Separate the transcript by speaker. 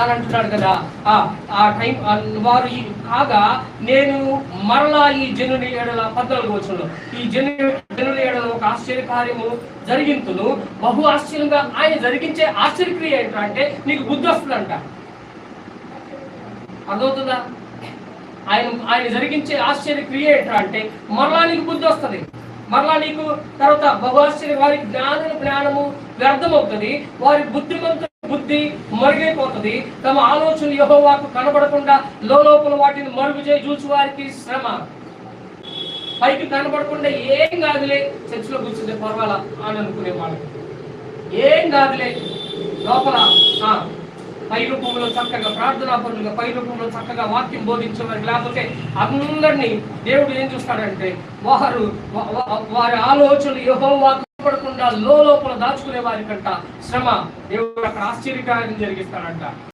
Speaker 1: అని అంటున్నాడు కదా. ఆ టైం వారు కాగా నేను మరలా ఈ జనుని ఏడల పద్నాలుగు వచ్చంలో ఈ జను జనుల ఏడల ఒక ఆశ్చర్య కార్యము జరిగింతును. బహు ఆశ్చర్యంగా ఆయన జరిగించే ఆశ్చర్యక్రియ ఏంటంటే నీకు బుద్ధి వస్తుందంట. అర్థమవుతుందా? ఆయన ఆయన జరిగించే ఆశ్చర్య క్రియ అంటే మరలా నీకు బుద్ధి వస్తుంది. మరలా నీకు తర్వాత బహుఆశ్చర్య వారి జ్ఞాన జ్ఞానము వ్యర్థమవుతుంది. వారి బుద్ధిమంతు బుద్ధి మరుగైపోతుంది. తమ ఆలోచన యహోవాకు కనబడకుండా లోపల వాటిని మరుగు చేయి చూసి వారికి శ్రమ. పైకి కనబడకుండా ఏం కాదులే చర్చిలో కూర్చుంటే పర్వాలా అని అనుకునే వాళ్ళకి. ఏం కాదులే లోపల ఆ, పై రూపంలో చక్కగా ప్రార్థనా పనులుగా పై రూపంలో చక్కగా వాక్యం బోధించేవారు లేకపోతే అందరినీ దేవుడు ఏం చూస్తాడంటే వారు వారి ఆలోచనలు యహోవాకు పడకుండా లోపల దాచుకునే వారికంట శ్రమ దేవుడు అక్కడ ఆశ్చర్యకార్యం జరిగిస్తాడంట.